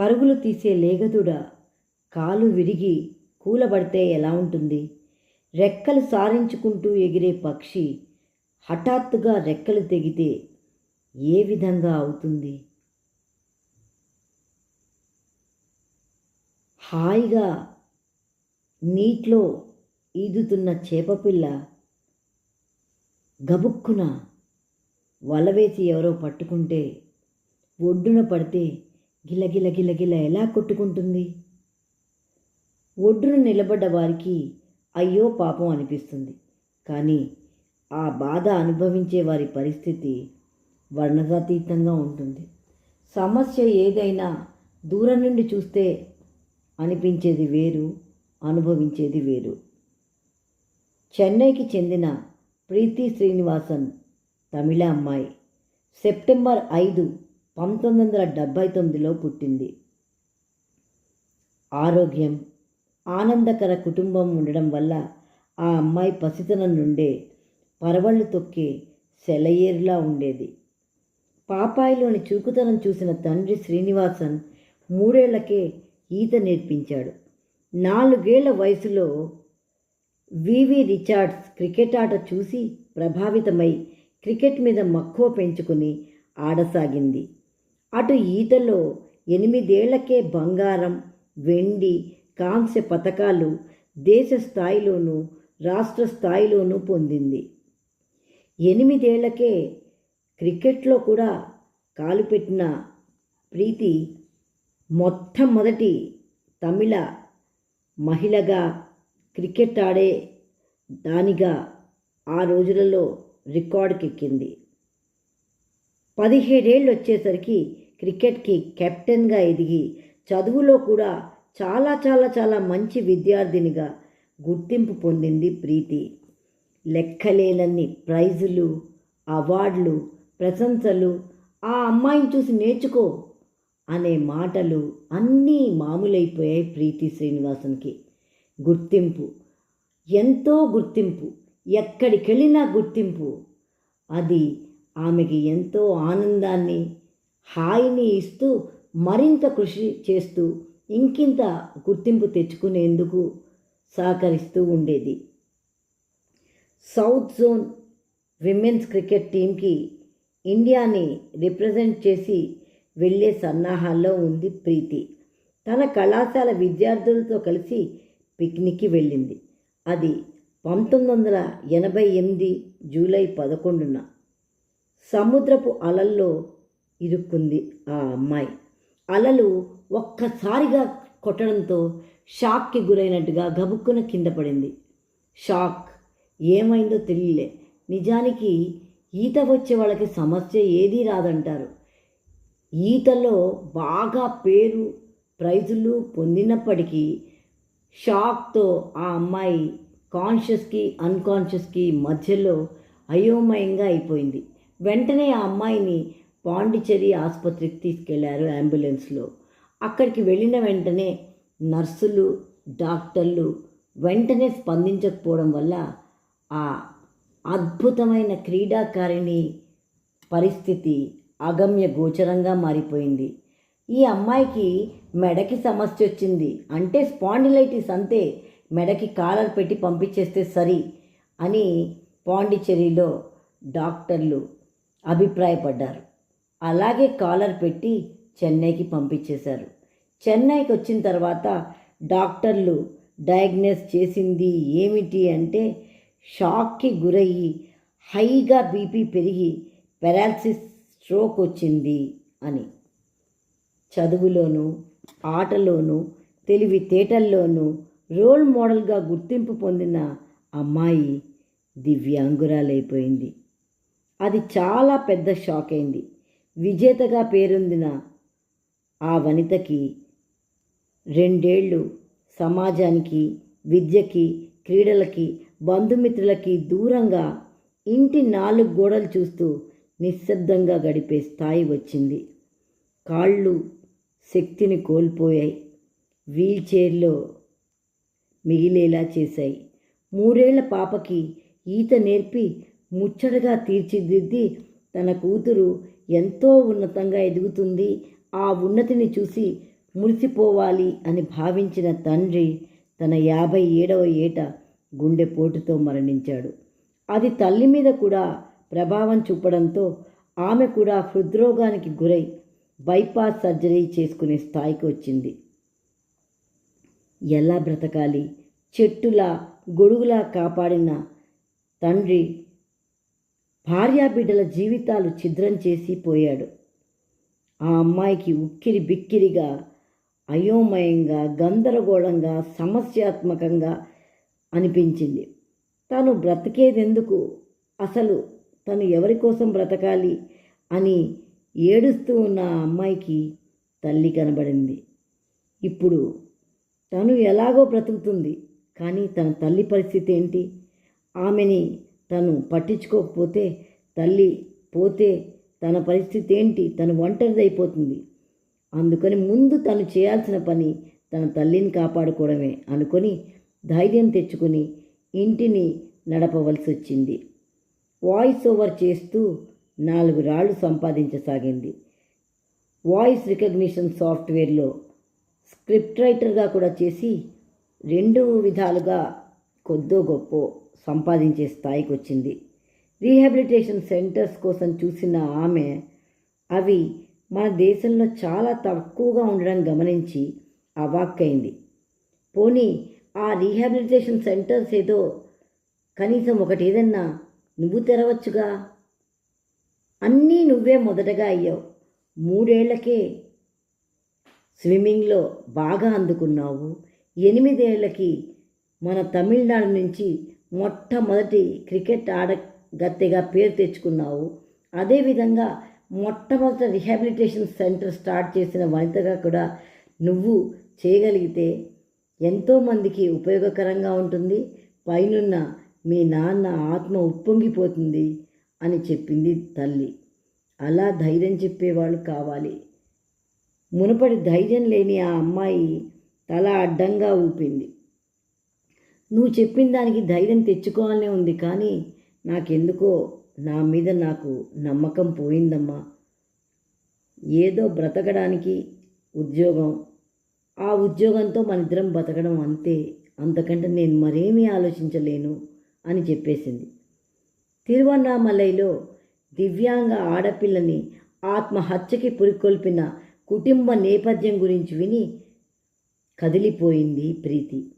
పరుగులు తీసే లేగదుడ కాలు విరిగి కూలబడితే ఎలా ఉంటుంది? రెక్కలు సారించుకుంటూ ఎగిరే పక్షి హఠాత్తుగా రెక్కలు తెగితే ఏ విధంగా అవుతుంది? హాయిగా నీటిలో ఈదుతున్న చేపపిల్ల గబుక్కున వలవేసి ఎవరో పట్టుకుంటే ఒడ్డున పడితే గిలగిల గిలగిల ఎలా కొట్టుకుంటుంది? ఒడ్డును నిలబడ్డ వారికి అయ్యో పాపం అనిపిస్తుంది. కానీ ఆ బాధ అనుభవించే వారి పరిస్థితి వర్ణనాతీతంగా ఉంటుంది. సమస్య ఏదైనా దూరం నుండి చూస్తే అనిపించేది వేరు అనుభవించేది వేరు. చెన్నైకి చెందిన ప్రీతి శ్రీనివాసన్ తమిళ అమ్మాయి. సెప్టెంబర్ ఐదు పంతొమ్మిది వందల డెబ్భై తొమ్మిదిలో పుట్టింది. ఆరోగ్యం ఆనందకర కుటుంబం ఉండడం వల్ల ఆ అమ్మాయి పసితనం నుండే పరవళ్ళు తొక్కే సెలయేరులా ఉండేది. పాపాయిలోని చురుకుతనం చూసిన తండ్రి శ్రీనివాసన్ మూడేళ్ళకే ఈత నేర్పించాడు. నాలుగేళ్ళ వయసులో వివి రిచార్డ్స్ క్రికెట్ ఆట చూసి ప్రభావితమై క్రికెట్ మీద మక్కువ పెంచుకుని ఆడసాగింది. అటు ఈతలో ఎనిమిదేళ్ళకే బంగారం వెండి కాంస్య పథకాలు దేశ స్థాయిలోనూ రాష్ట్ర స్థాయిలోనూ పొందింది. ఎనిమిదేళ్ళకే క్రికెట్లో కూడా కాలు పెట్టిన ప్రీతి మొట్టమొదటి తమిళ మహిళగా క్రికెట్ ఆడే దానిగా ఆ రోజులలో రికార్డుకెక్కింది. పదిహేడేళ్ళు వచ్చేసరికి క్రికెట్కి కెప్టెన్గా ఎదిగి చదువులో కూడా చాలా చాలా చాలా మంచి విద్యార్థినిగా గుర్తింపు పొందింది ప్రీతి. లెక్కలేనన్ని ప్రైజులు అవార్డులు ప్రశంసలు ఆ అమ్మాయిని చూసి నేర్చుకో అనే మాటలు అన్నీ మామూలైపోయాయి ప్రీతి శ్రీనివాసన్కి. గుర్తింపు ఎంతో గుర్తింపు ఎక్కడికెళ్ళినా గుర్తింపు. అది ఆమెకి ఎంతో ఆనందాన్ని హాయిని ఇస్తూ మరింత కృషి చేస్తూ ఇంకింత గుర్తింపు తెచ్చుకునేందుకు సహకరిస్తూ ఉండేది. సౌత్ జోన్ విమెన్స్ క్రికెట్ టీంకి ఇండియాని రిప్రజెంట్ చేసి వెళ్ళే సన్నాహాల్లో ఉంది ప్రీతి. తన కళాశాల విద్యార్థులతో కలిసి పిక్నిక్కి వెళ్ళింది. అది పంతొమ్మిది వందల ఎనభై ఎనిమిది జూలై పదకొండున. సముద్రపు అలల్లో ఇరుక్కుంది ఆ అమ్మాయి. అలలు ఒక్కసారిగా కొట్టడంతో షాక్కి గురైనట్టుగా గబుక్కున కింద పడింది. షాక్! ఏమైందో తెలియలే. నిజానికి ఈత వచ్చే వాళ్ళకి సమస్య ఏదీ రాదంటారు. ఈతలో బాగా పేరు ప్రైజులు పొందినప్పటికీ షాక్తో ఆ అమ్మాయి కాన్షియస్కి అన్కాన్షియస్కి మధ్యలో అయోమయంగా అయిపోయింది. వెంటనే ఆ అమ్మాయిని పాండిచేరి ఆసుపత్రికి తీసుకెళ్ళారు అంబులెన్స్లో. అక్కడికి వెళ్ళిన వెంటనే నర్సులు డాక్టర్లు వెంటనే స్పందించకపోవడం వల్ల ఆ అద్భుతమైన క్రీడాకారిణి పరిస్థితి అగమ్య గోచరంగా మారిపోయింది. ఈ అమ్మాయికి మెడకి సమస్య వచ్చింది. అంటే స్పాండిలైటిస్ అంతే మెడకి కాలర్ పెట్టి పంపించేస్తే సరి అని పాండిచ్చేరిలో డాక్టర్లు అభిప్రాయపడ్డారు. అలాగే కాలర్ పెట్టి చెన్నైకి పంపించేశారు. చెన్నైకి వచ్చిన తర్వాత డాక్టర్లు డయాగ్నోస్ చేసింది ఏమిటి అంటే షాక్కి గురయ్యి హైగా బీపీ పెరిగి పెరాలసిస్ స్ట్రోక్ వచ్చింది అని. చదువులోనూ ఆటలోనూ తెలివితేటల్లోనూ రోల్ మోడల్గా గుర్తింపు పొందిన అమ్మాయి దివ్యాంగురాలైపోయింది. అది చాలా పెద్ద షాక్ అయింది విజేతగా పేరొందిన ఆ వనితకి రెండేళ్ళు సమాజానికి విద్యకి క్రీడలకి బంధుమిత్రులకి దూరంగా ఇంటి నాలుగు గోడలు చూస్తూ నిశ్శబ్దంగా గడిపే స్థాయి వచ్చింది. కాళ్ళు శక్తిని కోల్పోయాయి. వీల్ చైర్లో మిగిలేలా చేశాయి. మూడేళ్ళ పాపకి ఈత నేర్పి ముచ్చటగా తీర్చిదిద్ది తన కూతురు ఎంతో ఉన్నతంగా ఎదుగుతుంది. ఆ ఉన్నతిని చూసి మురిసిపోవాలి అని భావించిన తండ్రి తన యాభై ఏడవ ఏట గుండెపోటుతో మరణించాడు. అది తల్లి మీద కూడా ప్రభావం చూపడంతో ఆమె కూడా హృద్రోగానికి గురై బైపాస్ సర్జరీ చేసుకునే స్థాయికి వచ్చింది. ఎలా బ్రతకాలి? చెట్టులా గొడుగులా కాపాడిన తండ్రి భార్యాబిడ్డల జీవితాలు ఛిద్రం చేసి పోయాడు. ఆ అమ్మాయికి ఉక్కిరి బిక్కిరిగా అయోమయంగా గందరగోళంగా సమస్యాత్మకంగా అనిపించింది. తను బ్రతికేదెందుకు? అసలు తను ఎవరి కోసం బ్రతకాలి అని ఏడుస్తూ ఉన్న ఆ అమ్మాయికి తల్లి కనబడింది. ఇప్పుడు తను ఎలాగో బ్రతుకుతుంది కానీ తన తల్లి పరిస్థితి ఏంటి? ఆమెని తను పట్టించుకోకపోతే తల్లి పోతే తన పరిస్థితి ఏంటి? తను ఒంటరిదైపోతుంది. అందుకని ముందు తను చేయాల్సిన పని తన తల్లిని కాపాడుకోవడమే అనుకొని ధైర్యం తెచ్చుకొని ఇంటిని నడపవలసి వచ్చింది వాయిస్ ఓవర్ చేస్తూ నాలుగు రాళ్ళు సంపాదించసాగింది. వాయిస్ రికగ్నిషన్ సాఫ్ట్వేర్లో స్క్రిప్ట్ రైటర్గా కూడా చేసి రెండు విధాలుగా కొద్దో గొప్ప సంపాదించే స్థాయికి వచ్చింది. రీహాబిలిటేషన్ సెంటర్స్ కోసం చూసిన ఆమె అవి మన దేశంలో చాలా తక్కువగా ఉండడం గమనించి అవాక్కైంది పోనీ ఆ రీహాబిలిటేషన్ సెంటర్స్ ఏదో కనీసం ఒకటి ఏదన్నా నువ్వు తెరవచ్చుగా? అన్నీ నువ్వే మొదటగా అయ్యావు. మూడేళ్ళకే స్విమ్మింగ్లో బాగా అందుకున్నావు. ఎనిమిదేళ్ళకి మన తమిళనాడు నుంచి మొట్టమొదటి క్రికెట్ ఆడగత్తెగా పేరు తెచ్చుకున్నావు. అదేవిధంగా మొట్టమొదటి రిహాబిలిటేషన్ సెంటర్ స్టార్ట్ చేసిన వనితగా కూడా నువ్వు చేయగలిగితే ఎంతోమందికి ఉపయోగకరంగా ఉంటుంది. పైనున్న మీ నాన్న ఆత్మ ఉప్పొంగిపోతుంది అని చెప్పింది తల్లి. అలా ధైర్యం చెప్పేవాళ్ళు కావాలి. మునుపటి ధైర్యం లేని ఆ అమ్మాయి తల అడ్డంగా ఊపింది. నువ్వు చెప్పిన దానికి ధైర్యం తెచ్చుకోవాలనే ఉంది కానీ నాకెందుకో నా మీద నాకు నమ్మకం పోయిందమ్మా. ఏదో బ్రతకడానికి ఉద్యోగం. ఆ ఉద్యోగంతో మన ఇద్దరం బతకడం అంతే. అంతకంటే నేను మరేమీ ఆలోచించలేను అని చెప్పేసింది. తిరువన్నామలైలో దివ్యాంగ ఆడపిల్లని ఆత్మహత్యకి పురికొల్పిన కుటుంబ నేపథ్యం గురించి విని కదిలిపోయింది ప్రీతి.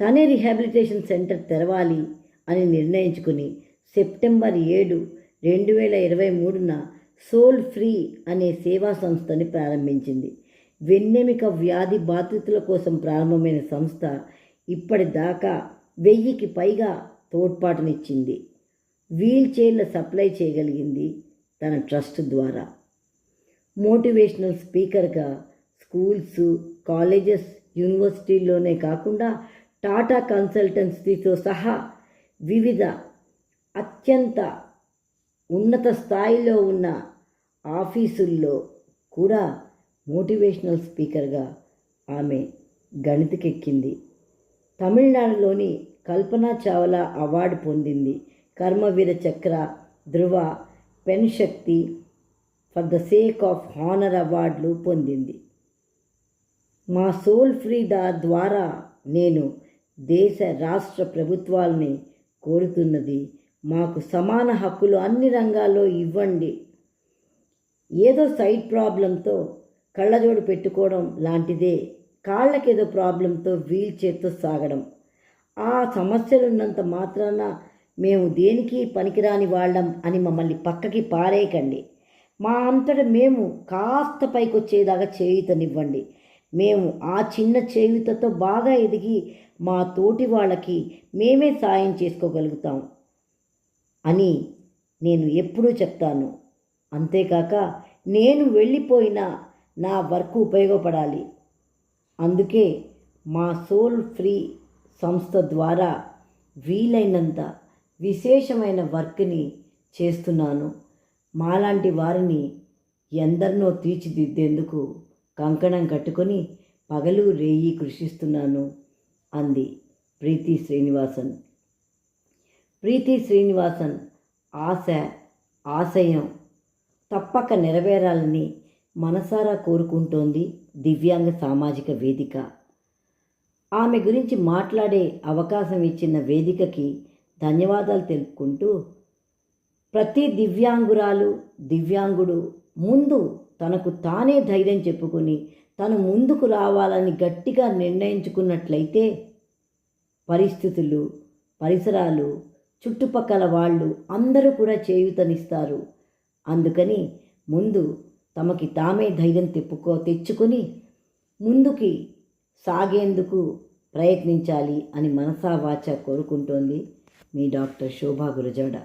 తనే రిహాబిలిటేషన్ సెంటర్ తెరవాలి అని నిర్ణయించుకుని సెప్టెంబర్ ఏడు రెండు వేల ఇరవై మూడున సోల్ ఫ్రీ అనే సేవా సంస్థని ప్రారంభించింది. వెన్నెమిక వ్యాధి బాధితుల కోసం ప్రారంభమైన సంస్థ ఇప్పటిదాకా వెయ్యికి పైగా తోడ్పాటునిచ్చింది. వీల్ చైర్ల సప్లై చేయగలిగింది తన ట్రస్ట్ ద్వారా. మోటివేషనల్ స్పీకర్గా స్కూల్స్ కాలేజెస్ యూనివర్సిటీల్లోనే కాకుండా టాటా కన్సల్టెన్సీతో సహా వివిధ అత్యంత ఉన్నత స్థాయిలో ఉన్న ఆఫీసుల్లో కూడా మోటివేషనల్ స్పీకర్గా ఆమె గణితకెక్కింది. తమిళనాడులోని కల్పనా చావ్లా అవార్డు పొందింది. Karmaveer Chakra Dhruva pen Shakti for the sake of honour అవార్డులు పొందింది. మా సోల్ ఫ్రీ ద్వారా నేను దేశ రాష్ట్ర ప్రభుత్వాలని కోరుతున్నది. మాకు సమాన హక్కులు అన్ని రంగాల్లో ఇవ్వండి. ఏదో సైడ్ ప్రాబ్లంతో కళ్ళజోడు పెట్టుకోవడం లాంటిదే. కాళ్ళకేదో ప్రాబ్లంతో వీల్ చేత్తో సాగడం. ఆ సమస్యలు ఉన్నంత మాత్రాన మేము దేనికి పనికిరాని వాళ్ళం అని మమ్మల్ని పక్కకి పారేయకండి. మా అంతట మేము కాస్త పైకొచ్చేదాకా చేయుతనివ్వండి. మేము ఆ చిన్న చేయుతతో బాగా ఎదిగి మా తోటి వాళ్ళకి మేమే సాయం చేసుకోగలుగుతాం అని నేను ఎప్పుడూ చెప్తాను. అంతేకాక నేను వెళ్ళిపోయినా నా వర్క్ ఉపయోగపడాలి. అందుకే మా సోల్ ఫ్రీ సంస్థ ద్వారా వీలైనంత విశేషమైన వర్క్ని చేస్తున్నాను. మాలాంటి వారిని ఎందరినో తీర్చిదిద్దేందుకు కంకణం కట్టుకొని పగలు రేయి కృషిస్తున్నాను అంది ప్రీతి శ్రీనివాసన్. ప్రీతి శ్రీనివాసన్ ఆశ ఆశయం తప్పక నెరవేరాలని మనసారా కోరుకుంటోంది దివ్యాంగ సామాజిక వేదిక. ఆమె గురించి మాట్లాడే అవకాశం ఇచ్చిన వేదికకి ధన్యవాదాలు తెలుపుకుంటూ ప్రతి దివ్యాంగురాలు దివ్యాంగుడు ముందు తనకు తానే ధైర్యం చెప్పుకొని తను ముందుకు రావాలని గట్టిగా నిర్ణయించుకున్నట్లయితే పరిస్థితులు పరిసరాలు చుట్టుపక్కల వాళ్ళు అందరూ కూడా చేయూతనిస్తారు. అందుకని ముందు తమకి తామే ధైర్యం తెప్పుకో తెచ్చుకొని ముందుకి సాగేందుకు ప్రయత్నించాలి అని మనసా వాచ కోరుకుంటోంది మీ డాక్టర్ శోభా గురజాడ.